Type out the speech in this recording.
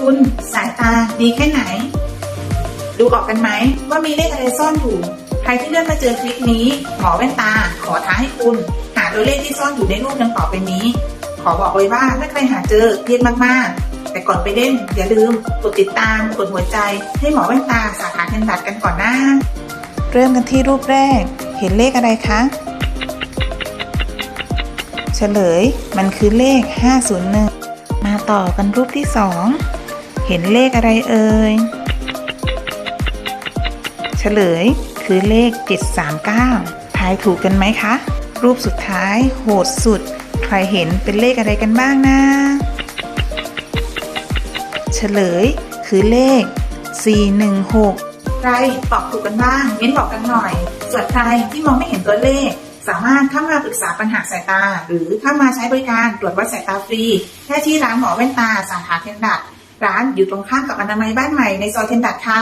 คุณสายตาดีแค่ไหน ดูออกกันไหมว่ามีเลขอะไรซ่อนอยู่ ใครที่เลื่อนมาเจอคลิปนี้ หมอแว่นตา ขอท้าให้คุณ หาตัวเลขที่ซ่อนอยู่ในรูปดังต่อไปนี้ ขอบอกเลยว่าถ้าใครหาเจอเรียนมากๆ แต่ก่อนไปเล่น อย่าลืมกดติดตามกดหัวใจ ให้หมอแว่นตาสาขาเทนดัดกันก่อนนะเริ่มกันที่รูปแรก เห็นเลขอะไรคะเฉลยมันคือเลข 501 มาต่อกันรูปที่ 2 เห็นเลขอะไรเอ่ย เฉลยคือเลข 739 ทายถูกกันไหมคะ รูปสุดท้ายโหดสุด ใครเห็นเป็นเลขอะไรกันบ้างนะ เฉลยคือเลข 416 ใครตอบถูกกันบ้างเม้นบอกกันหน่อย ส่วนใครที่มองไม่เห็นตัวเลขสามารถเข้ามาปรึกษาปัญหาสายตา หรือเข้ามาใช้บริการตรวจวัดสายตาฟรีแค่ที่ร้านหมอแว่นตาสาขาเทนดัด ร้านอยู่ตรงข้ามกับอนามัยบ้านใหม่ในซอยเทนดัตค่ะ